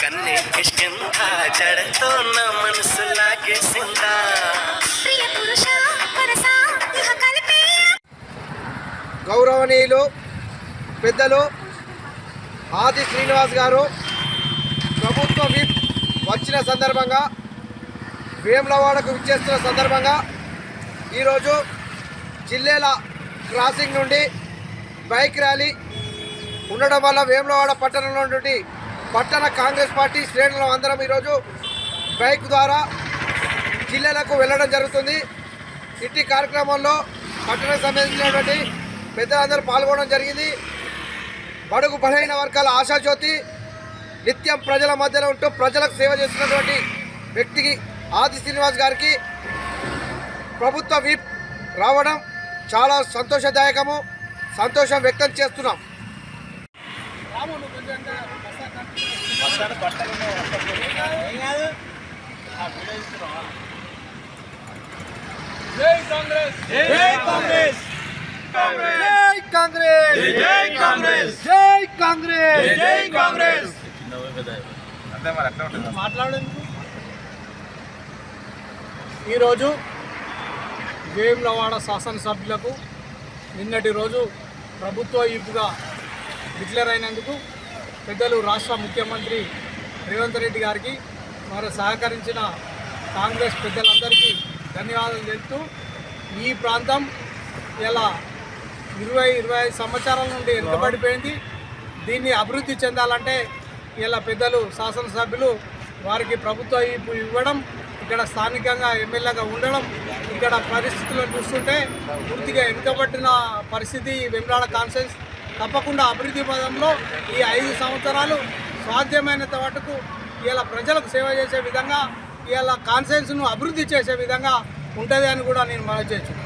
కన్నే కిష్కిందా జడతో నా మనసు గౌరవనీయులు పెద్దలు ఆది శ్రీనివాస్ గారు ప్రభుత్వ విప్ వచ్చిన సందర్భంగా వేములవాడకు విచ్చేస్తున్న సందర్భంగా ఈరోజు జిల్లేల క్రాసింగ్ నుండి బైక్ ర్యాలీ ఉండడం వల్ల వేములవాడ పట్టణంలో నుండి పట్టణ కాంగ్రెస్ పార్టీ శ్రేణులు అందరం ఈరోజు బైక్ ద్వారా జిల్లాలకు వెళ్ళడం జరుగుతుంది. ఇట్టి కార్యక్రమంలో పట్టణకు సంబంధించినటువంటి పెద్దలందరూ పాల్గొనడం జరిగింది. బడుగు బలహీన వర్గాల ఆశాజ్యోతి నిత్యం ప్రజల మధ్యలో ఉంటూ ప్రజలకు సేవ చేస్తున్నటువంటి వ్యక్తికి ఆది శ్రీనివాస్ గారికి ప్రభుత్వ విప్ రావడం చాలా సంతోషదాయకము సంతోషం వ్యక్తం చేస్తున్నాం. జై కాంగ్రెస్. జై కాంగ్రెస్. జై కాంగ్రెస్! జై కాంగ్రెస్! ఈరోజు వేములవాడ శాసనసభ్యులకు నిన్నటి రోజు ప్రభుత్వ ఈపుగా డిక్లేర్ అయినందుకు పెద్దలు రాష్ట్ర ముఖ్యమంత్రి రేవంత్ రెడ్డి గారికి మరి సహకరించిన కాంగ్రెస్ పెద్దలందరికీ ధన్యవాదాలు తెలుపుతూ ఈ ప్రాంతం ఇలా ఇరవై ఇరవై ఐదు సంవత్సరాల నుండి వెనుకబడిపోయింది దీన్ని అభివృద్ధి చెందాలంటే ఇలా పెద్దలు శాసనసభ్యులు వారికి ప్రభుత్వ ఇప్పు ఇవ్వడం ఇక్కడ స్థానికంగా ఎమ్మెల్యేగా ఉండడం ఇక్కడ పరిస్థితులను చూస్తుంటే పూర్తిగా వెనుకబట్టిన పరిస్థితి వెమ్రాడ కాన్సెన్స్ తప్పకుండా అభివృద్ధి పదంలో ఈ ఐదు సంవత్సరాలు సాధ్యమైనంత మటుకు ఇలా ప్రజలకు సేవ చేసే విధంగా ఇలా కాన్సెన్స్ను అభివృద్ధి చేసే విధంగా ఉంటుంది అని కూడా నేను మనం చేయొచ్చు